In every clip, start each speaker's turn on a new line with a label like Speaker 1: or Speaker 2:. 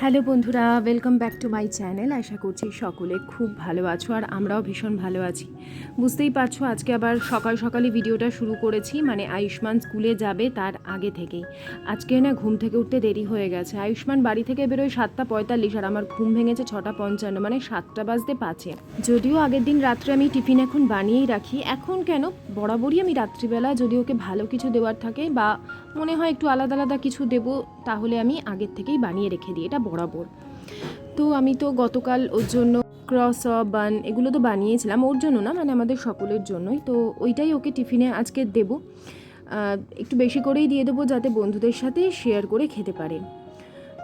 Speaker 1: Hello বন্ধুরা welcome back to my channel আশা করছি সকলে খুব ভালো আছো আর আমরাও ভীষণ ভালো আছি। বুঝতেই পারছ, আজকে আবার সকাল সকালে ভিডিওটা শুরু করেছি মানে আয়ুষ্মান স্কুলে যাবে তার আগে থেকেই। আজকে না ঘুম থেকে উঠতে দেরি হয়ে গেছে। আয়ুষ্মান বাড়ি থেকে বেরোয় সাতটা পঁয়তাল্লিশ আর আমার ঘুম ভেঙেছে ছটা পঞ্চান্ন মানে সাতটা বাজতে পাঁচে। যদিও আগের দিন রাত্রে আমি টিফিন এখন বানিয়েই রাখি, এখন কেন? বরাবরই আমি রাত্রিবেলা যদি ওকে ভালো কিছু দেওয়ার থাকে বা মনে হয় একটু আলাদা আলাদা কিছু দেবো, তাহলে আমি আগের থেকেই বানিয়ে রেখে দিই, এটা বরাবর। তো আমি তো গতকাল ওর জন্য ক্রস অফ বান এগুলো তো বানিয়েছিলাম, ওর জন্য না মানে আমাদের সকলের জন্যই। তো ওইটাই ওকে টিফিনে আজকে দেব। একটু বেশি করেই দিয়ে দেবো যাতে বন্ধুদের সাথে শেয়ার করে খেতে পারে।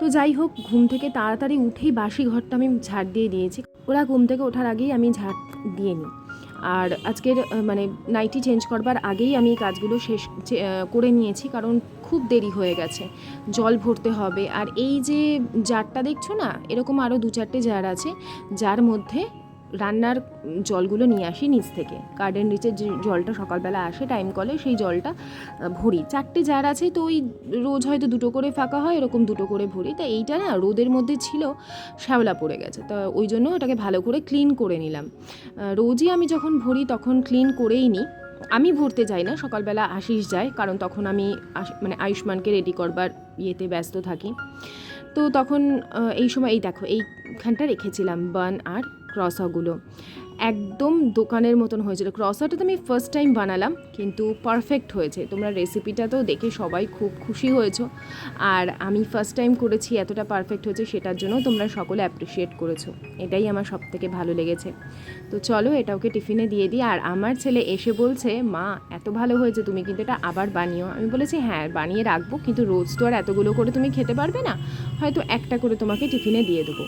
Speaker 1: তো যাই হোক, ঘুম থেকে তাড়াতাড়ি উঠেই বাসি ঘরটা আমি ঝাড় দিয়ে দিয়েছি। ওরা ঘুম থেকে ওঠার আগেই আমি ঝাড় দিয়ে নিই। আর আজকের মানে নাইটি চেঞ্জ করবার আগেই আমি এই কাজগুলো শেষ করে নিয়েছি, কারণ খুব দেরি হয়ে গেছে। জল ভরতে হবে। আর এই যে জারটা দেখছ না? এরকম আরও দু চারটে জার আছে, যার মধ্যে রান্নার জলগুলো নিয়ে আসি নিচ থেকে। গার্ডেন রিচের যে জলটা সকালবেলা আসে টাইম কলে সেই জলটা ভরি। চারটে জার আছে, তো ওই রোজ হয়তো দুটো করে ফাঁকা হয়, এরকম দুটো করে ভরি। তা এইটা না রোদের মধ্যে ছিল, শ্যাওলা পড়ে গেছে। তা ওই জন্য ওটাকে ভালো করে ক্লিন করে নিলাম। রোজই আমি যখন ভরি তখন ক্লিন করেই নিই আমি ভরতে যাই না, সকালবেলা আশিস যায়, কারণ তখন আমি মানে আয়ুষ্মানকে রেডি করবার ইয়েতে ব্যস্ত থাকি। তো তখন এই সময়, এই দেখো, এইখানটা রেখেছিলাম বান আর ক্রসাগুলো। একদম দোকানের মতন হয়েছিল। ক্রসাটা তো আমি ফার্স্ট টাইম বানালাম, কিন্তু পারফেক্ট হয়েছে। তোমরা রেসিপিটা তো দেখে সবাই খুব খুশি হয়েছো। আর আমি ফার্স্ট টাইম করেছি, এতটা পারফেক্ট হয়েছে, সেটার জন্য তোমরা সকলে অ্যাপ্রিসিয়েট করেছ। এটাই আমার সব থেকে ভালো লেগেছে। তো চলো, এটা ওকে টিফিনে দিয়ে দিই। আর আমার ছেলে এসে বলছে, মা, এত ভালো হয়েছে, তুমি কিন্তু এটা আবার বানিও। আমি বলেছি হ্যাঁ বানিয়ে রাখব, কিন্তু রোজ তো আর এতগুলো করে তুমি খেতে পারবে না। হয়তো একটা করে তোমাকে টিফিনে দিয়ে দেবো।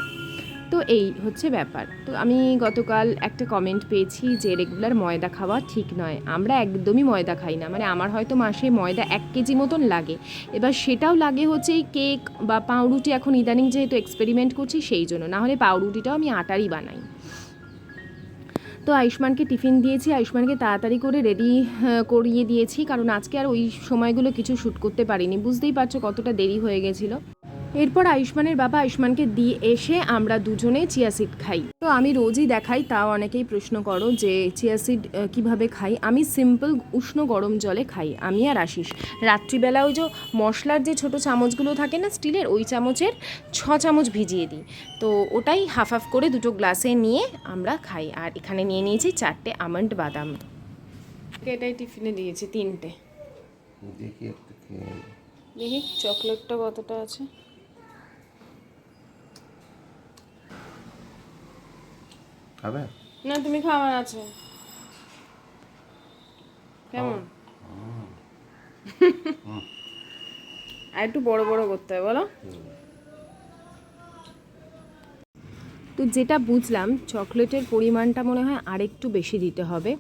Speaker 1: তো এই হচ্ছে ব্যাপার। তো আমি গতকাল একটা কমেন্ট পেয়েছি যে রেগুলার ময়দা খাওয়া ঠিক নয়। আমরা একদমই ময়দা খাই না। মানে আমার হয়তো মাসে ময়দা এক কেজি মতন লাগে। এবার সেটাও লাগে হচ্ছে এই কেক বা পাউরুটি এখন ইদানিং যেহেতু এক্সপেরিমেন্ট করছি সেই জন্য। না হলে পাউরুটিটাও আমি আটারই বানাই। তো আয়ুষ্মানকে টিফিন দিয়েছি। আয়ুষ্মানকে তাড়াতাড়ি করে রেডি করিয়ে দিয়েছি। কারণ আজকে আর ওই সময়গুলো কিছু শ্যুট করতে পারিনি। বুঝতেই পারছ কতটা দেরি হয়ে গেছিল। এরপর আয়ুষ্মানের বাবা আয়ুষ্মানকে দিয়ে এসে আমরা দুজনে চিয়া সিড খাই। তো আমি রোজই দেখাই তাও অনেকেই প্রশ্ন করো যে চিয়া সিড কীভাবে খাই? আমি সিম্পল উষ্ণ গরম জলে খাই আমি আর আশিস। রাত্রিবেলা ওই যে মশলার যে ছোট চামচগুলো থাকে না স্টিলের ওই চামচের ছ চামচ ভিজিয়ে দিই। তো ওটাই হাফ হাফ করে দুটো গ্লাসে নিয়ে আমরা খাই। আর এখানে নিয়ে নিয়েছি চারটে আমন্ড বাদাম। এটাই টিফিনে দিয়েছি তিনটে।
Speaker 2: দেখি
Speaker 1: দেখি চকলেটটা কতটা আছে?
Speaker 2: খাবে?
Speaker 1: না তুমি খাবার আছে। কেমন? আর একটু বড় বড় করতে হবে বলো। তো যেটা বুঝলাম চকলেটের পরিমাণটা মনে হয় আরেকটু বেশি দিতে হবে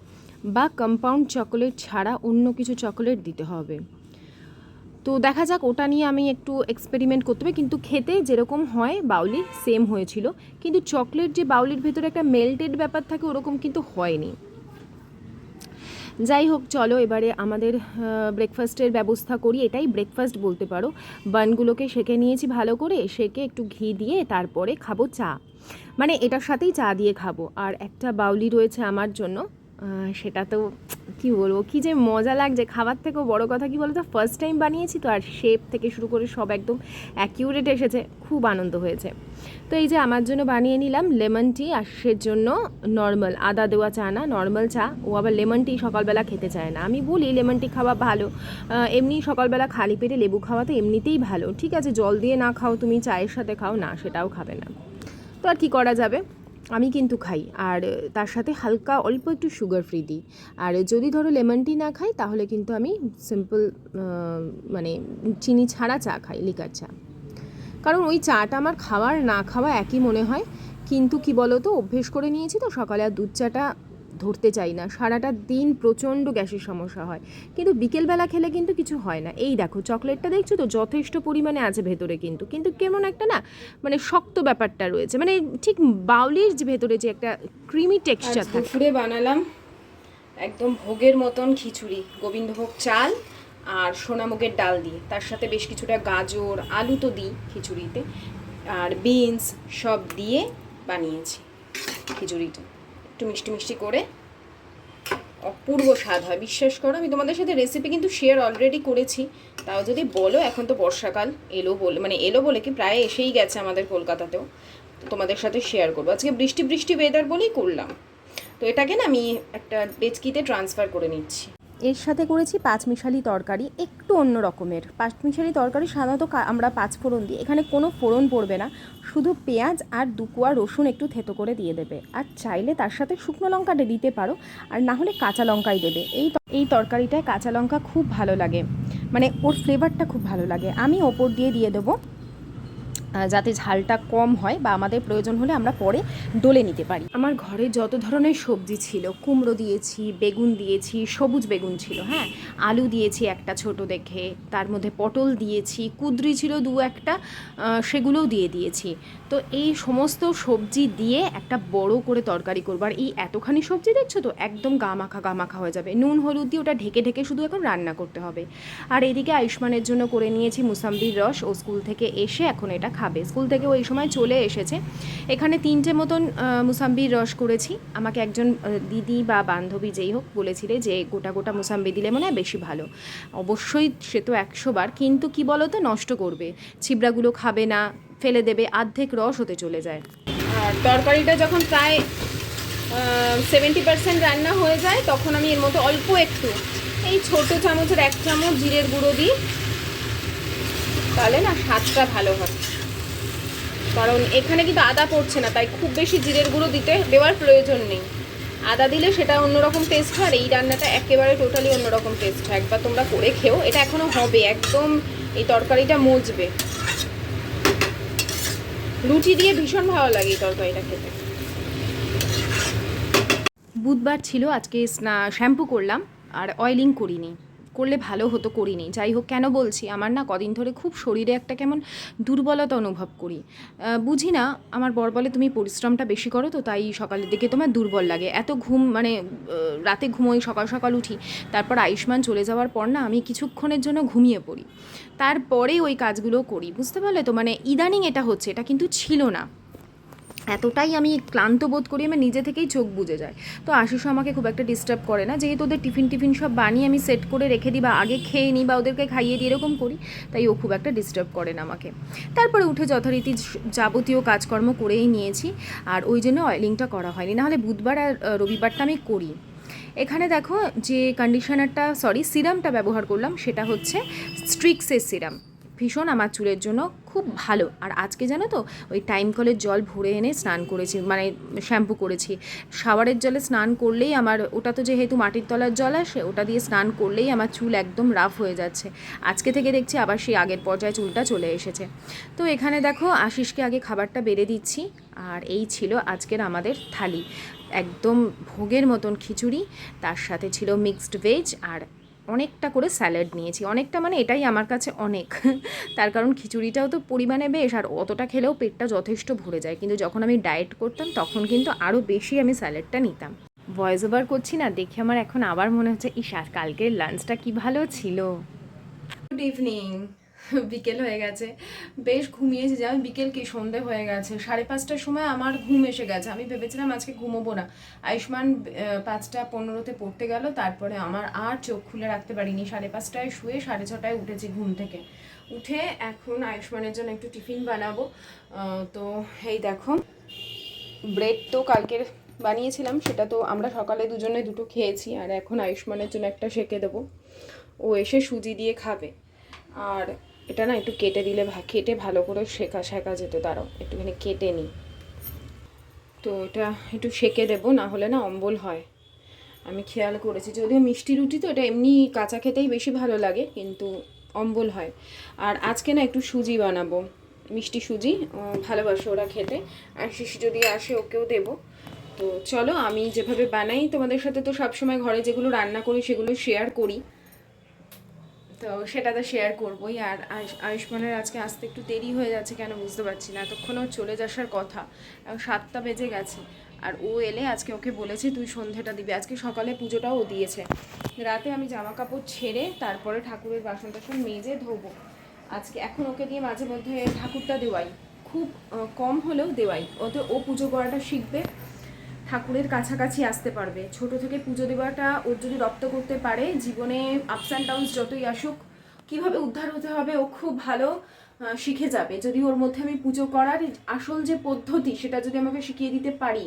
Speaker 1: বা কম্পাউন্ড চকোলেট ছাড়া অন্য কিছু চকোলেট দিতে হবে। তো দেখা যাক, ওটা নিয়ে আমি একটু এক্সপেরিমেন্ট করতে হবে। কিন্তু খেতে যেরকম হয়, বাউলি সেম হয়েছিল। কিন্তু চকলেট যে বাউলির ভেতরে একটা মেল্টেড ব্যাপার থাকে, ওরকম কিন্তু হয়নি। যাই হোক, চলো এবারে আমাদের ব্রেকফাস্টের ব্যবস্থা করি। এটাই ব্রেকফাস্ট বলতে পারো। বানগুলোকে সেকে নিয়েছি ভালো করে, সেকে একটু ঘি দিয়ে তারপরে খাব চা। মানে এটার সাথেই চা দিয়ে খাব। আর একটা বাউলি রয়েছে আমার জন্য। সেটা তো কি বলব, কি যে মজা লাগছে। খাবার থেকেও বড় কথা কি বলতো ফার্স্ট টাইম বানিয়েছি তো, আর শেপ থেকে শুরু করে সব একদম অ্যাকিউরেট এসেছে, খুব আনন্দ হয়েছে। তো এই যে আমার জন্য বানিয়ে নিলাম লেমন টি আর সের জন্য নর্মাল আদা দেওয়া চা না নর্মাল চা। ও আবার লেমন টি সকালবেলা খেতে চায় না। আমি বলি লেমন টি খাওয়া ভালো। এমনি সকালবেলা খালি পেটে লেবু খাওয়া তো এমনিতেই ভালো। ঠিক আছে, জল দিয়ে না খাও, তুমি চায়ের সাথে খাও, না, সেটাও খাবে না। তো আর কী করা যাবে? আমি কিন্তু খাই। আর তার সাথে হালকা অল্প একটু সুগার ফ্রি দিই। আর যদি ধরো লেমন টি না খাই, তাহলে কিন্তু আমি সিম্পল মানে চিনি ছাড়া চা খাই লিকার চা। কারণ ওই চাটা আমার খাওয়ার না খাওয়া একই মনে হয়। কিন্তু কি বলো তো অভ্যেস করে নিয়েছি তো সকালে আর দুধ চাটা ধরতে চাই না। সারাটা দিন প্রচণ্ড গ্যাসের সমস্যা হয়। কিন্তু বিকেলবেলা খেলে কিন্তু কিছু হয় না। এই দেখো চকলেটটা দেখছ তো? যথেষ্ট পরিমাণে আছে ভেতরে কিন্তু। কিন্তু কেমন একটা না মানে শক্ত ব্যাপারটা রয়েছে। মানে ঠিক বাউলির যে ভেতরে যে একটা ক্রিমি টেক্সচার থাকে। দুপুরে বানালাম একদম ভোগের মতন খিচুড়ি। গোবিন্দভোগ চাল আর সোনামুগের ডাল দিয়ে। তার সাথে বেশ কিছুটা গাজর আলু তো দিই খিচুড়িতে। আর বিনস সব দিয়ে বানিয়েছি খিচুড়িটা। একটু মিষ্টি মিষ্টি করে। অপূর্ব স্বাদ হয়, বিশ্বাস করো। আমি তোমাদের সাথে রেসিপি কিন্তু শেয়ার অলরেডি করেছি। তাও যদি বলো, এখন তো বর্ষাকাল, এলো বলে মানে এলো বলে কি প্রায় এসেই গেছে আমাদের কলকাতাতেও। তোমাদের সাথে শেয়ার করব। আজকে বৃষ্টি বৃষ্টি ওয়েদার বলেই করলাম। তো এটাকে না আমি একটা ডেচকিতে ট্রান্সফার করে নিচ্ছি। এর সাথে করেছি পাঁচমিশালি তরকারি, একটু অন্য রকমের। পাঁচমিশালি তরকারি সাধারণত আমরা পাঁচ ফোড়ন দিই। এখানে কোনো ফোড়ন পড়বে না। শুধু পেঁয়াজ আর দুকুয়া রসুন একটু থেতো করে দিয়ে দেবে। আর চাইলে তার সাথে শুকনো লঙ্কাটা দিতে পারো। আর না হলে কাঁচা লঙ্কাই দেবে। এই এই তরকারিটায় কাঁচা লঙ্কা খুব ভালো লাগে। মানে ওর ফ্লেভারটা খুব ভালো লাগে। আমি ওপর দিয়ে দিয়ে দেবো। যাতে ঝালটা কম হয় বা আমাদের প্রয়োজন হলে আমরা পরে ডলে নিতে পারি। আমার ঘরে যত ধরনের সবজি ছিল, কুমড়ো দিয়েছি, বেগুন দিয়েছি, সবুজ বেগুন ছিল হ্যাঁ? আলু দিয়েছি একটা ছোট দেখে, তার মধ্যে পটল দিয়েছি, কুদরি ছিল দু একটা সেগুলোও দিয়ে দিয়েছি। তো এই সমস্ত সবজি দিয়ে একটা বড় করে তরকারি করব। আর এই এতখানি সবজি দেখছ তো? একদম গা মাখা গা মাখা হয়ে যাবে। নুন, হলুদ দিয়ে ওটা ঢেকে ঢেকে শুধু এখন রান্না করতে হবে। আর এদিকে আয়ুষ্মানের জন্য করে নিয়েছি মুসাম্বির রস। ও স্কুল থেকে এসে এখন এটা খাবে স্কুল থেকে ওই সময় চলে এসেছে। এখানে তিনটে মতন মুসাম্বির রস করেছি। আমাকে একজন দিদি বা বান্ধবী যেই হোক বলেছিলে যে গোটা গোটা মুসাম্বি দিলে মনে হয় বেশি ভালো। অবশ্যই সে তো একশো বার, কিন্তু কি বলো তো নষ্ট করবে। ছিবড়াগুলো খাবে না, ফেলে দেবে, অর্ধেক রস হতে চলে যায়। আর তরকারিটা যখন প্রায় সেভেন্টি পার্সেন্ট রান্না হয়ে যায়, তখন আমি এর মধ্যে অল্প একটু, এই ছোট চামচের এক চামচ জিরের গুঁড়ো দিই। তাহলে না, স্বাদটা ভালো হয়। কারণ এখানে কিন্তু আদা পড়ছে না, তাই খুব বেশি জিরের গুঁড়ো দিতে দেওয়ার প্রয়োজন নেই। আদা দিলে সেটা অন্যরকম টেস্ট হয় আর এই রান্নাটা একেবারে টোটালি অন্যরকম টেস্ট হয়। একবার তোমরা করে খেও, এটা এখনও হবে, একদম এই তরকারিটা মজবে। রুটি দিয়ে ভীষণ ভালো লাগে এই তরকারিটা খেতে। বুধবার ছিল, আজকে স্না শ্যাম্পু করলাম, আর অয়েলিং করিনি। করলে ভালো হতো করিনি। যাই হোক কেন বলছি? আমার না কদিন ধরে খুব শরীরে একটা কেমন দুর্বলতা অনুভব করি। বুঝি না, আমার বর বলে তুমি পরিশ্রমটা বেশি করো তো তাই সকালের দিকে তোমার দুর্বল লাগে। এত ঘুম মানে রাতে ঘুমোই, সকাল সকাল উঠি, তারপর আয়ুষ্মান চলে যাওয়ার পর না আমি কিছুক্ষণের জন্য ঘুমিয়ে পড়ি। তারপরে ওই কাজগুলো করি, বুঝতে পারলে তো? মানে ইদানিং এটা হচ্ছে, এটা কিন্তু ছিল না। এতটাই আমি ক্লান্ত বোধ করি, আমার নিজে থেকেই চোখ বুজে যায়। তো আশিসও আমাকে খুব একটা ডিস্টার্ব করে না। যেহেতু ওদের টিফিন টিফিন সব বানিয়ে আমি সেট করে রেখে দিই বা আগে খেয়ে নিই বা ওদেরকে খাইয়ে দিই এরকম করি, তাই ও খুব একটা ডিস্টার্ব করে না আমাকে। তারপরে উঠে যথারীতি যাবতীয় কাজকর্ম করেই নিয়েছি। আর ওই জন্য অয়েলিংটা করা হয়নি। নাহলে বুধবার আর রবিবারটা আমি করি। এখানে দেখো যে কন্ডিশনারটা সরি সিরামটা ব্যবহার করলাম, সেটা হচ্ছে স্ট্রিক্সের সিরাম ভীষণ আমার চুলের জন্য খুব ভালো। আর আজকে জানো তো, ওই টাইম কলের জল ভরে এনে স্নান করেছি মানে শ্যাম্পু করেছি। শাওয়ারের জলে স্নান করলেই আমার, ওটা তো যেহেতু মাটির তলার জল আসে, ওটা দিয়ে স্নান করলেই আমার চুল একদম রাফ হয়ে যাচ্ছে। আজকে থেকে দেখছি আবার সেই আগের পর্যায়ে চুলটা চলে এসেছে। তো এখানে দেখো, আশিসকে আগে খাবারটা বেড়ে দিচ্ছি, আর এই ছিল আজকের আমাদের থালি। একদম ভোগের মতন খিচুড়ি, তার সাথে ছিল মিক্সড ভেজ আর অনেকটা করে স্যালাড নিয়েছি। অনেকটা মানে এটাই আমার কাছে অনেক। তার কারণ খিচুড়িটাও তো পরিমাণে বেশ, আর অতটা খেলেও পেটটা যথেষ্ট ভরে যায়। কিন্তু যখন আমি ডায়েট করতাম, তখন কিন্তু আরও বেশি আমি স্যালাডটা নিতাম। ভয়েস ওভার করছি না, দেখে আমার এখন আবার মনে হচ্ছে, ইস কালকের লাঞ্চটা কি ভালো ছিল? গুড ইভিনিং বিকেল হয়ে গেছে। বেশ ঘুমিয়েছি যে আমি বিকেল কি সন্ধে হয়ে গেছে। সাড়ে পাঁচটার সময় আমার ঘুম এসে গেছে। আমি ভেবেছিলাম আজকে ঘুমোবো না। আয়ুষ্মান পাঁচটা পনেরোতে পড়তে গেল, তারপরে আমার আর চোখ খুলে রাখতে পারিনি। সাড়ে পাঁচটায় শুয়ে সাড়ে ছটায় উঠেছি ঘুম থেকে। উঠে এখন আয়ুষ্মানের জন্য একটু টিফিন বানাবো। তো এই দেখো, ব্রেড তো কালকের বানিয়েছিলাম, সেটা তো আমরা সকালে দুজনে দুটো খেয়েছি। আর এখন আয়ুষ্মানের জন্য একটা সেকে দেবো। ও এসে সুজি দিয়ে খাবে। আর এটা না একটু কেটে দিলে কেটে ভালো করে শেখা শেখা যেত তারও একটুখানি কেটে নিই। তো এটা একটু সেকে দেবো, না হলে না অম্বল হয়। আমি খেয়াল করেছি, যদিও মিষ্টি রুটি তো এটা এমনি কাঁচা খেতেই বেশি ভালো লাগে, কিন্তু অম্বল হয়। আর আজকে না একটু সুজি বানাবো, মিষ্টি সুজি ভালোবাসে ওরা খেতে। আর শিশু যদি আসে ওকেও দেবো। তো চলো আমি যেভাবে বানাই, তোমাদের সাথে তো সবসময় ঘরে যেগুলো রান্না করি সেগুলো শেয়ার করি। তো সেটা তো শেয়ার করবোই। আর আয়ুষ- আয়ুষ্মানের আজকে আসতে একটু দেরি হয়ে যাচ্ছে কেন বুঝতে পারছি না। এতক্ষণ ওর চলে যাসার কথা। সাতটা বেজে গেছে। আর ও এলে আজকে ওকে বলেছে, তুই সন্ধেটা দিবি। আজকে সকালে পুজোটাও ও দিয়েছে। রাতে আমি জামা কাপড় ছেড়ে তারপরে ঠাকুরের বাসন টাসন মেজে ধোবো। আজকে এখন ওকে দিয়ে মাঝে মধ্যে ঠাকুরটা দেওয়াই।
Speaker 3: খুব কম হলেও দেওয়াই। ওতে ও পুজো করাটা শিখবে। ঠাকুরের কাছাকাছি আসতে পারবে। ছোট থেকে পুজো দেওয়াটা ওর যদি রপ্ত করতে পারে, জীবনে আপস অ্যান্ড ডাউনস যতই আসুক, কীভাবে উদ্ধার হতে হবে ও খুব ভালো শিখে যাবে। যদি ওর মধ্যে আমি পুজো করার আসল যে পদ্ধতি, সেটা যদি আমাকে শিখিয়ে দিতে পারি,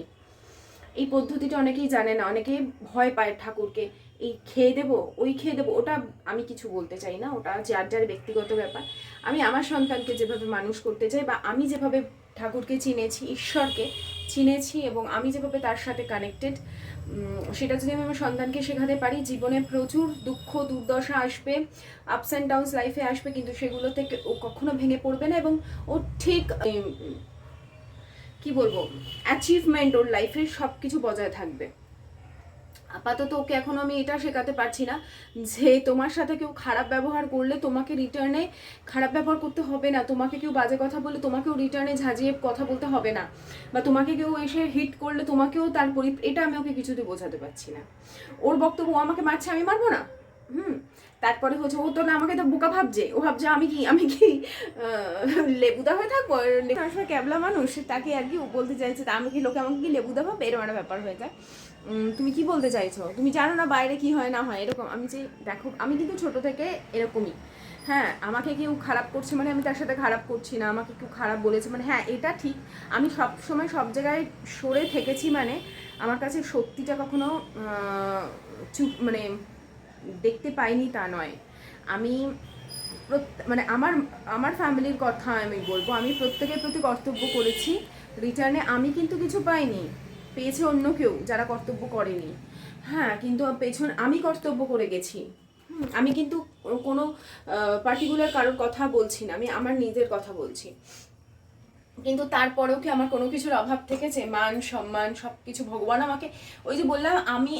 Speaker 3: এই পদ্ধতিটা অনেকেই জানে না। অনেকেই ভয় পায় ঠাকুরকে। এই খেয়ে দেবো, ওই খেয়ে দেবো, ওটা আমি কিছু বলতে চাই না। ওটা যার যার ব্যক্তিগত ব্যাপার। আমি আমার সন্তানকে যেভাবে মানুষ করতে চাই বা আমি যেভাবে ঠাকুরকে চিনেছি, ঈশ্বরকে চিনেছি এবং আমি যেভাবে তার সাথে কানেক্টেড সেটা যদি আমি আমার সন্তানকে শেখাতে পারি, জীবনে প্রচুর দুঃখ, দুর্দশা আসবে আপস অ্যান্ড ডাউনস লাইফে আসবে, কিন্তু সেগুলো থেকে ও কখনো ভেঙে পড়বে না এবং ও ঠিক কি বলব অ্যাচিভমেন্ট ওর লাইফে সব কিছু বজায় থাকবে। আপাতত ওকে এখন আমি এটা শেখাতে পারছি না যে তোমার সাথে কেউ খারাপ ব্যবহার করলে তোমাকে রিটার্নে খারাপ ব্যবহার করতে হবে না। তোমাকে কেউ বাজে কথা বললে তোমাকেও রিটার্নে ঝাঁঝিয়ে কথা বলতে হবে না। বা তোমাকে কেউ এসে হিট করলে তোমাকেও তার পরি এটা আমি ওকে কিছুতে বোঝাতে পারছি না। ওর বক্তব্য ও আমাকে মারছে, আমি মারবো না? হুম। তারপরে হচ্ছে ও তো না, আমাকে তো বোকা ভাবছে। ও ভাবছে আমি কি আমি কি লেবুদা হয়ে থাকব? আসলে ক্যাবলা মানুষ, তাকে আর কি বলতে চাইছে, তা আমি কি লোকে আমাকে কি লেবুদা ভাবে? এরকম একটা ব্যাপার হয়ে যায়। তুমি কি বলতে চাইছো? তুমি জানো না বাইরে কি হয়, না হয়, এরকম। আমি যে, দেখো, আমি কিন্তু ছোট থেকে এরকমই। হ্যাঁ আমাকে কেউ খারাপ করছে মানে আমি তার সাথে খারাপ করছি না, আমাকে কেউ খারাপ বলেছে মানে হ্যাঁ এটা ঠিক। আমি সব সময় সব জায়গায় সরে থেকেছি মানে আমার কাছে সত্যিটা কখনো চুপ মানে দেখতে পাইনি তা নয়। আমি মানে আমার আমার ফ্যামিলির কথা আমি বলব। আমি প্রত্যেকের প্রতি কর্তব্য করেছি। রিটার্নে আমি কিন্তু কিছু পাইনি। পেয়েছে অন্য কেউ যারা কর্তব্য করেনি। হ্যাঁ কিন্তু পেছন আমি কর্তব্য করে গেছি। আমি কিন্তু কোনো পার্টিকুলার কারোর কথা বলছি না, আমি আমার নিজের কথা বলছি। কিন্তু তারপরেও কি আমার কোনো কিছুর অভাব থেকেছে? মান, সম্মান সব কিছু ভগবান আমাকে ওই যে বললাম, আমি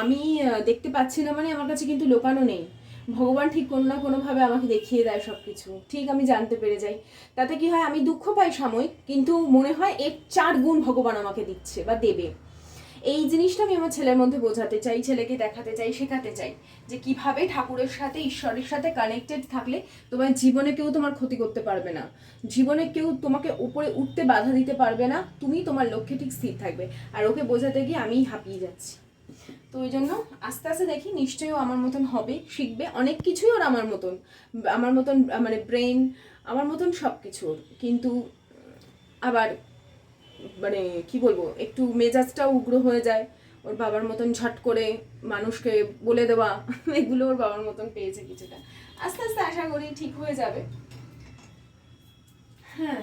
Speaker 3: আমি দেখতে পাচ্ছি না মানে আমার কাছে কিন্তু লোকানো নেই। ভগবান ঠিক কোনো না কোনোভাবে আমাকে দেখিয়ে দেয় সব কিছু ঠিক আমি জানতে পেরে যাই। তাতে কি হয়, আমি দুঃখ পাই সাময়িক, কিন্তু মনে হয় এর চার গুণ ভগবান আমাকে দিচ্ছে বা দেবে। এই জিনিসটা আমি আমার ছেলের মধ্যে বোঝাতে চাই, ছেলেকে দেখাতে চাই, শেখাতে চাই যে কীভাবে ঠাকুরের সাথে, ঈশ্বরের সাথে কানেক্টেড থাকলে তোমার জীবনে কেউ তোমার ক্ষতি করতে পারবে না। জীবনে কেউ তোমাকে উপরে উঠতে বাধা দিতে পারবে না। তুমি তোমার লক্ষ্যে ঠিক স্থির থাকবে। আর ওকে বোঝাতে গিয়ে আমি হাঁপিয়ে যাচ্ছি। তো ওই জন্য আস্তে আস্তে দেখি নিশ্চয়ই আমার মতন হবে, শিখবে অনেক কিছুই ওর আমার মতন। আমার মতন মানে ব্রেন আমার মতন সব কিছু কিন্তু আবার মানে কি বলব, একটু মেজাজটাও উগ্র হয়ে যায়। ওর বাবার মতন ঝট করে মানুষকে বলে দেওয়া, এগুলো ওর বাবার মতন পেয়েছে কিছুটা। আস্তে আস্তে আশা করি ঠিক হয়ে যাবে। হ্যাঁ।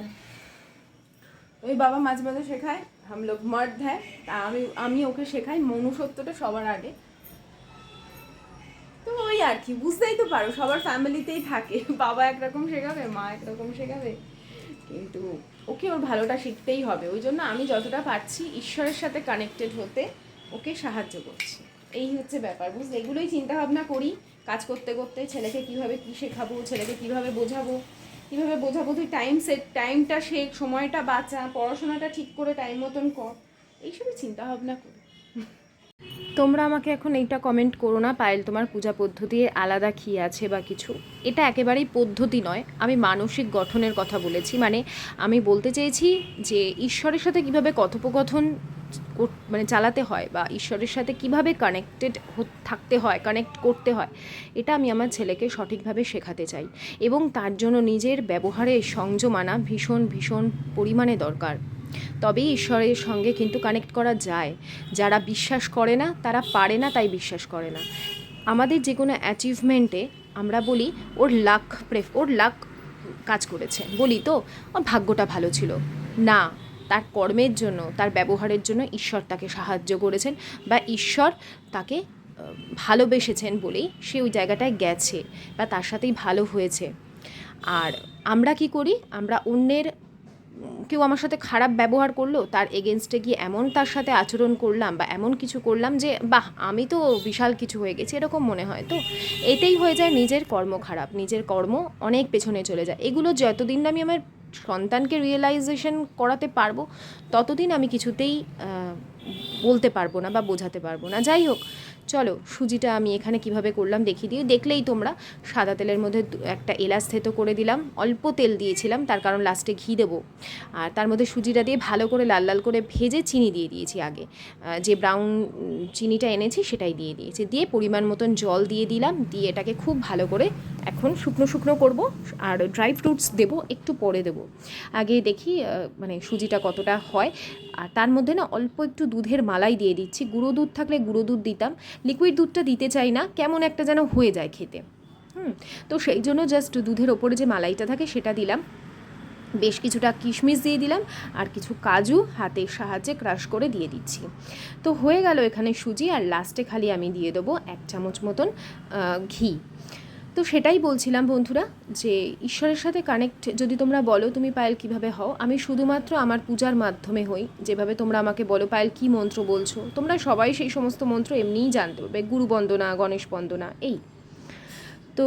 Speaker 3: ওই বাবা মাঝে মাঝে শেখায় লোক মর্দ হ্যাঁ তা আমি আমি ওকে শেখাই মনুষ্যত্বটা সবার আগে তো ওই আর কি বুঝতেই তো পারো সবার ফ্যামিলিতেই থাকে বাবা একরকম শেখাবে মা একরকম শেখাবে কিন্তু ওকে ওর ভালোটা শিখতেই হবে ওই জন্য আমি যতটা পারছি ঈশ্বরের সাথে কানেক্টেড হতে ওকে সাহায্য করছি। এই হচ্ছে ব্যাপার, বুঝলে? এগুলোই চিন্তা ভাবনা করি, কাজ করতে করতে ছেলেকে কীভাবে কি শেখাবো, ছেলেকে কীভাবে বোঝাবো কীভাবে বোঝাবো? টাইম সেট টাইমটা শেখ সময়টা বাঁচা, পড়াশোনাটা ঠিক করে টাইম মতন কর। এইসবই চিন্তা ভাবনা করি। তোমরা আমাকে এখন এইটা কমেন্ট করো না, পায়েল তোমার পূজা পদ্ধতি আলাদা কি আছে বা কিছু? এটা একেবারেই পদ্ধতি নয়, আমি মানসিক গঠনের কথা বলেছি। মানে আমি বলতে চেয়েছি যে ঈশ্বরের সাথে কীভাবে কথোপকথন মানে চালাতে হয় বা ঈশ্বরের সাথে কীভাবে কানেক্টেড থাকতে হয় কানেক্ট করতে হয়, এটা আমি আমার ছেলেকে সঠিকভাবে শেখাতে চাই। এবং তার জন্য নিজের ব্যবহারে সংযম আনা ভীষণ ভীষণ পরিমাণে দরকার। তবেই ঈশ্বরের সঙ্গে কিন্তু কানেক্ট করা যায়। যারা বিশ্বাস করে না, তারা পারে না তাই বিশ্বাস করে না। আমাদের যে কোনো অ্যাচিভমেন্টে আমরা বলি, ওর লাক প্রেফ ওর লাক কাজ করেছে। বলি তো ওর ভাগ্যটা ভালো ছিল। না তার কর্মের জন্য, তার ব্যবহারের জন্য ঈশ্বর তাকে সাহায্য করেছেন বা ঈশ্বর তাকে ভালোবেসেছেন বলেই সে ওই জায়গাটায় গেছে বা তার সাথেই ভালো হয়েছে। আর আমরা কি করি? আমরা অন্যের, কেউ আমার সাথে খারাপ ব্যবহার করল, তার এগেনস্টে গিয়ে এমন তার সাথে আচরণ করলাম বা এমন কিছু করলাম যে, বাহ, আমি তো বিশাল কিছু হয়ে গেছি, এরকম মনে হয়। তো এতেই হয়ে যায় নিজের কর্ম খারাপ, নিজের কর্ম অনেক পেছনে চলে যায়। এগুলো যতদিন আমি আমার সন্তানকে রিয়েলাইজেশন করাতে পারব, ততদিন আমি কিছুতেই বলতে পারব না বা বোঝাতে পারব না। যাই হোক
Speaker 1: চলো সুজিটা আমি এখানে কীভাবে করলাম দেখিয়ে দিই। দেখলেই তোমরা। সাদা তেলের মধ্যে একটা এলাচ থেতো করে দিলাম। অল্প তেল দিয়েছিলাম, তার কারণ লাস্টে ঘি দেবো। আর তার মধ্যে সুজিটা দিয়ে ভালো করে লাল লাল করে ভেজে চিনি দিয়ে দিয়েছি আগে। যে ব্রাউন চিনিটা এনেছি সেটাই দিয়ে দিয়েছি। দিয়ে পরিমাণ মতন জল দিয়ে দিলাম। দিয়ে এটাকে খুব ভালো করে এখন শুকনো শুকনো করব। আর ড্রাই ফ্রুটস দেবো, একটু পরে দেবো। আগে দেখি মানে সুজিটা কতটা হয়। আর তার মধ্যে না অল্প একটু দুধের মালাই দিয়ে দিচ্ছি। গুঁড়ো দুধ থাকলে গুঁড়ো দুধ দিতাম। লিকুইড দুধটা দিতে চাই না, কেমন একটা যেন হয়ে যায় খেতে। হুম, তো সেই জন্য জাস্ট দুধের ওপরে যে মালাইটা থাকে সেটা দিলাম। বেশ কিছুটা কিশমিশ দিয়ে দিলাম আর কিছু কাজু হাতের সাহায্যে ক্রাশ করে দিয়ে দিচ্ছি। তো হয়ে গেল এখানে সুজি আর লাস্টে খালি আমি দিয়ে দেবো এক চামচ মতন ঘি। তো সেটাই বলছিলাম বন্ধুরা যে ঈশ্বরের সাথে কানেক্ট যদি তোমরা বলো তুমি পায়েল কীভাবে হও, আমি শুধুমাত্র আমার পূজার মাধ্যমে হই। যেভাবে তোমরা আমাকে বলো পায়েল কী মন্ত্র বলছো, তোমরা সবাই সেই সমস্ত মন্ত্র এমনিই জানতে পারবে। গুরু বন্দনা, গণেশ বন্দনা, এই। তো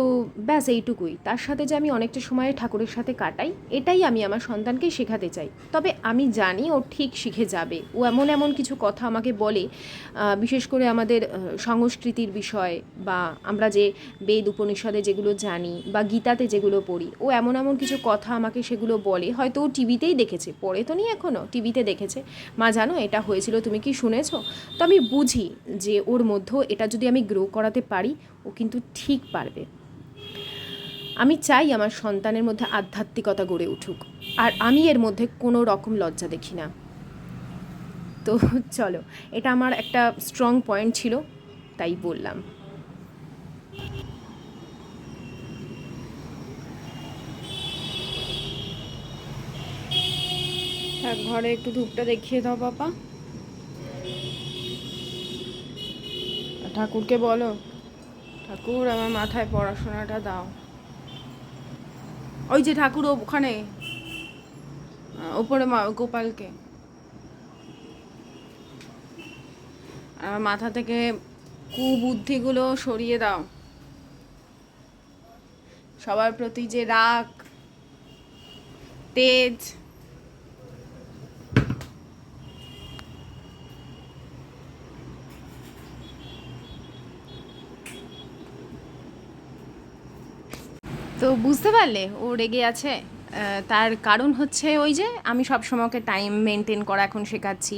Speaker 1: ব্যাস এইটুকুই। তার সাথে যে আমি অনেকটা সময় ঠাকুরের সাথে কাটাই, এটাই আমি আমার সন্তানকে শেখাতে চাই। তবে আমি জানি ও ঠিক শিখে যাবে। ও এমন এমন কিছু কথা আমাকে বলে বিশেষ করে আমাদের সংস্কৃতির বিষয় বা আমরা যে বেদ উপনিষদে যেগুলো জানি বা গীতাতে যেগুলো পড়ি, ও এমন এমন কিছু কথা আমাকে সেগুলো বলে। হয়তো ও টিভিতেই দেখেছে, পড়ে তো নি এখনও টিভিতে দেখেছে। মা জানো, এটা হয়েছিল, তুমি কি শুনেছো? তো আমি বুঝি যে ওর মধ্যেও এটা যদি আমি গ্রো করাতে পারি, ও কিন্তু ঠিক পারবে। আমি চাই আমার সন্তানের মধ্যে আধ্যাত্মিকতা গড়ে উঠুক, আর আমি এর মধ্যে কোনো রকম লজ্জা দেখি না। তো চলো, এটা আমার একটা স্ট্রং পয়েন্ট ছিল, তাই বললাম।
Speaker 3: ঘরে একটু ধূপটা দেখিয়ে দাও বাবা। ঠাকুরকে বলো, ঠাকুর আমার মাথায় পড়াশোনাটা দাও। ওই যে ঠাকুর ওখানে ওপরে গোপালকে। মাথা থেকে কুবুদ্ধিগুলো সরিয়ে দাও। সবার প্রতি যে রাগ, তেজ
Speaker 1: তো বুঝতে পারলে ও রেগে আছে। তার কারণ হচ্ছে ওই যে আমি সবসময় ওকে টাইম মেনটেন করা এখন শেখাচ্ছি।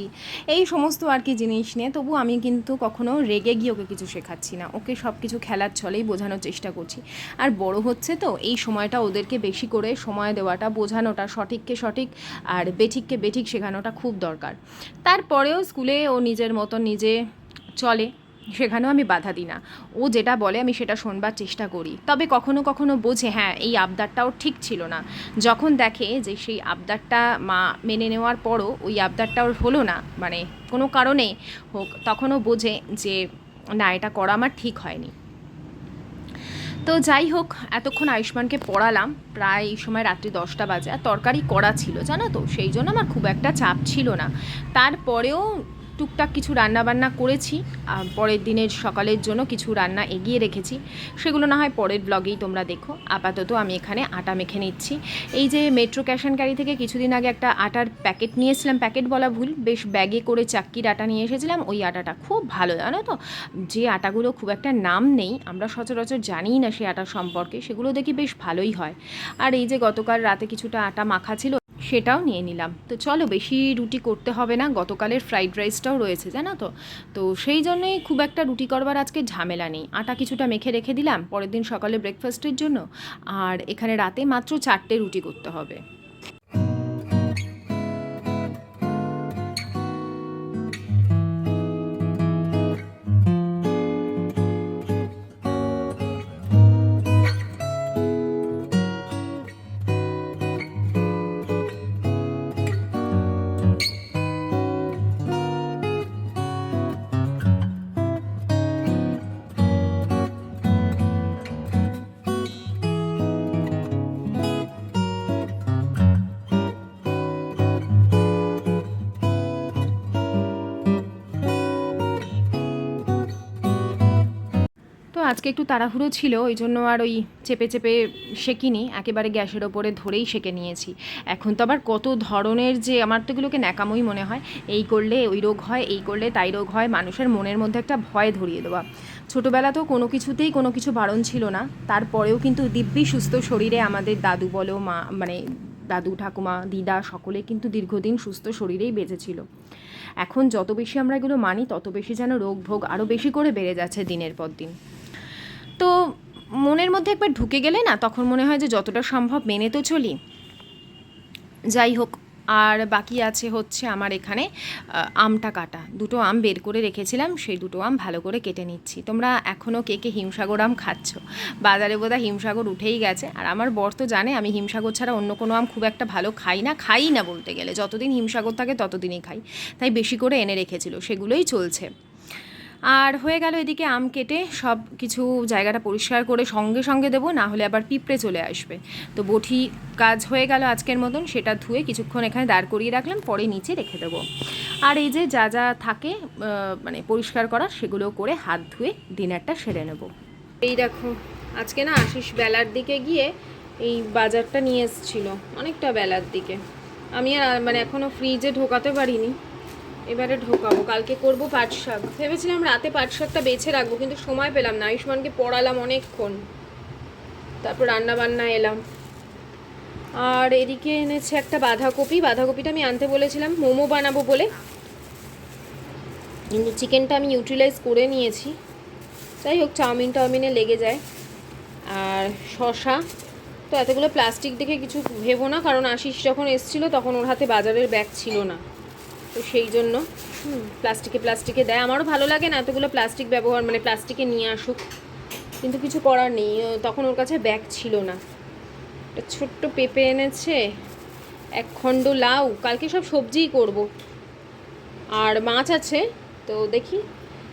Speaker 1: এই সমস্ত আর কি জিনিস নিয়ে তবু আমি কিন্তু কখনো রেগে গিয়ে ওকে কিছু শেখাচ্ছি না। ওকে সব কিছু খেলার ছলেই বোঝানোর চেষ্টা করছি। আর বড় হচ্ছে তো, এই সময়টা ওদেরকে বেশি করে সময় দেওয়াটা, বোঝানোটা সঠিককে সঠিক আর বেঠিককে বেঠিক শেখানোটা খুব দরকার। তারপরেও স্কুলে ও নিজের মতো নিজে চলে। সেখানেও আমি বাধা দিই না। ও যেটা বলে আমি সেটা শোনবার চেষ্টা করি। তবে কখনো কখনো বোঝে হ্যাঁ এই আবদারটাও ঠিক ছিল না। যখন দেখে যে সেই আবদারটা মা মেনে নেওয়ার পরও ওই আবদারটা ওর হলো না মানে কোনো কারণে হোক, তখনও বোঝে যে, না, এটা করা আমার ঠিক হয়নি। তো যাই হোক, এতক্ষণ আয়ুষ্মানকে পড়ালাম। প্রায় এই সময় রাত্রি দশটা বাজে। আর তরকারি করা ছিল, জানো তো? সেই জন্য আমার খুব একটা চাপ ছিল না। তারপরেও টুকটাক কিছু রান্না বান্না করেছি পরের দিনের সকালের জন্য কিছু রান্না এগিয়ে রেখেছি। সেগুলো না হয় পরের ব্লগেই তোমরা দেখো। আপাতত আমি এখানে আটা মেখে নিচ্ছি। এই যে মেট্রো ক্যাশ অ্যান্ড ক্যারি থেকে কিছুদিন আগে একটা আটার প্যাকেট নিয়েছিলাম। প্যাকেট বলা ভুল, বেশ ব্যাগে করে চাক্কির আটা নিয়ে এসেছিলাম। ওই আটাটা খুব ভালো, জানো তো? যে আটাগুলো খুব একটা নাম নেই, আমরা সচরাচর জানিই না সেই আটা সম্পর্কে। সেগুলো দেখি বেশ ভালোই হয়। আর এই যে গতকাল রাতে কিছুটা আটা মাখা ছিল সেটাও নিয়ে নিলাম। তো চলো বেশি রুটি করতে হবে না, গতকালের ফ্রাইড রাইসটাও রয়েছে, জানো তো? তো সেই জন্যই খুব একটা রুটি করবার আজকে ঝামেলা নেই। আটা কিছুটা মেখে রেখে দিলাম, পরের দিন সকালে ব্রেকফাস্টের জন্য। আর এখানে রাতে মাত্র চারটে রুটি করতে হবে। আজকে একটু তাড়াহুড়ো ছিল, ওই জন্য আর ওই চেপে চেপে সেকিনি, একেবারে গ্যাসের ওপরে ধরেই সেকে নিয়েছি। এখন তো আবার কত ধরনের যে আমার তো এগুলোকে ন্যাকামই মনে হয়, এই করলে ওই রোগ হয়, এই করলে তাই রোগ হয়, মানুষের মনের মধ্যে একটা ভয় ধরিয়ে দেওয়া। ছোটোবেলা তো কোনো কিছুতেই কোনো কিছু বারণ ছিল না, তারপরেও কিন্তু দিব্যি সুস্থ শরীরে আমাদের দাদু বলো, মা মানে দাদু, ঠাকুমা, দিদা সকলে কিন্তু দীর্ঘদিন সুস্থ শরীরেই বেঁচেছিল এখন যত বেশি আমরা এগুলো মানি, তত বেশি যেন রোগ ভোগ আরও বেশি করে বেড়ে যাচ্ছে দিনের পর দিন। তো মনের মধ্যে একবার ঢুকে গেলে না, তখন মনে হয় যে যতটা সম্ভব মেনে তো চলি। যাই হোক, আর বাকি আছে হচ্ছে আমার এখানে আমটা কাটা। দুটো আম বের করে রেখেছিলাম, সেই দুটো আম ভালো করে কেটে নিচ্ছি। তোমরা এখনও কে কে হিমসাগর আম খাচ্ছ? বাজারে বোধহয় হিমসাগর উঠেই গেছে। আর আমার বর তো জানে, আমি হিমসাগর ছাড়া অন্য কোনো আম খুব একটা ভালো খাই না খাই না বলতে গেলে। যতদিন হিমসাগর থাকে ততদিনই খাই। তাই বেশি করে এনে রেখেছিল, সেগুলোই চলছে। আর হয়ে গেল এদিকে আম কেটে সব কিছু জায়গাটা পরিষ্কার করে সঙ্গে সঙ্গে দেবো, না হলে আবার পিঁপড়ে চলে আসবে। তো বটি কাজ হয়ে গেল আজকের মতন, সেটা ধুয়ে কিছুক্ষণ এখানে দাঁড় করিয়ে রাখলাম, পরে নিচে রেখে দেবো। আর এই যে যা যা থাকে মানে পরিষ্কার করা সেগুলো করে হাত ধুয়ে ডিনারটা সেরে নেব। এই দেখো, আজকে না আশিস বেলার দিকে গিয়ে এই বাজারটা নিয়ে এসেছিল, অনেকটা বেলার দিকে। আমি আর মানে এখনও ফ্রিজে ঢোকাতে পারিনি। এবারে ঢোকাবো, কালকে করব পাট শাক। ভেবেছিলাম রাতে পাট শাকটা বেছে রাখব, কিন্তু সময় পেলাম না, আয়ুষ্মানকে পড়ালাম অনেকক্ষণ। তারপর রান্না বান্না এলাম। আর এদিকে এনেছে একটা বাঁধাকপি, বাঁধাকপিটা আমি আনতে বলেছিলাম, মোমো বানাবো বলে। কিন্তু চিকেনটা আমি ইউটিলাইজ করে নিয়েছি। যাই হোক, চাউমিন টাউমিনে লেগে যায়। আর শশা তো এতগুলো প্লাস্টিক দেখে কিছু ভেবো না, কারণ আশিস যখন এসছিল তখন ওর হাতে বাজারের ব্যাগ ছিল না। তো সেই জন্য হুম, প্লাস্টিকে প্লাস্টিকে দেয়। আমারও ভালো লাগে না এতগুলো প্লাস্টিক ব্যবহার মানে প্লাস্টিকে নিয়ে আসুক। কিন্তু কিছু করার নেই। তখন ওর কাছে ব্যাগ ছিল না। একটা ছোট্ট পেঁপে এনেছে এক খণ্ড লাউ। কালকে সব সবজিই করব। আর মাছ আছে তো দেখি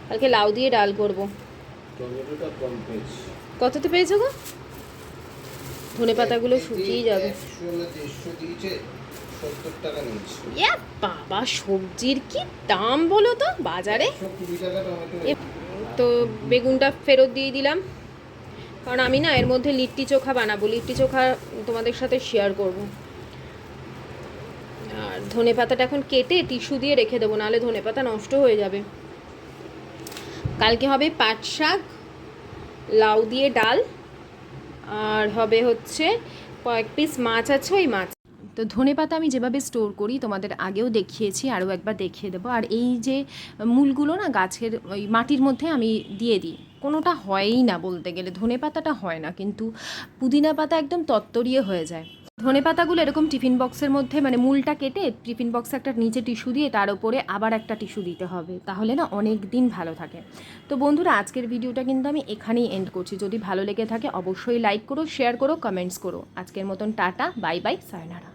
Speaker 1: কালকে লাউ দিয়ে ডাল করব। কততে পেয়েছ গো? ধনে পাতাগুলো শুকিয়ে যাবে।
Speaker 2: সত্তর টাকা নিয়েছে।
Speaker 1: ইয়া বাবা সবজির কি দাম বলো তো? বাজারে? তো বেগুনটা ফেরত দিয়ে দিলাম। কারণ আমি না এর মধ্যে লিট্টি চোখা বানাবো। লিট্টি চোখা তোমাদের সাথে শেয়ার করব। আর ধনে পাতাটা এখন কেটে টিস্যু দিয়ে রেখে দেবো নাহলে ধনে পাতা নষ্ট হয়ে যাবে। কালকে হবে পাট শাক লাউ দিয়ে ডাল আর হবে হচ্ছে কয়েক পিস মাছ আছে ওই মাছ তো ধনে পাতা আমি যেভাবে স্টোর করি, তোমাদের আগেও দেখিয়েছি, আরও একবার দেখিয়ে দেবো। আর এই যে মূলগুলো না গাছের ওই মাটির মধ্যে আমি দিয়ে দিই। কোনোটা হয়ই না বলতে গেলে, ধনে পাতাটা হয় না, কিন্তু পুদিনা পাতা একদম তত্তরিয়ে হয়ে যায়। ধনে পাতাগুলো এরকম টিফিন বক্সের মধ্যে মানে মূলটা কেটে টিফিন বক্সে একটা নিচে টিস্যু দিয়ে তার উপরে আবার একটা টিস্যু দিতে হবে, তাহলে না অনেক দিন ভালো থাকে। তো বন্ধুরা, আজকের ভিডিওটা কিন্তু আমি এখানেই এন্ড করছি। যদি ভালো লেগে থাকে, অবশ্যই লাইক করো শেয়ার করো কমেন্টস করো। আজকের মতন টাটা বাই বাই সায়নারা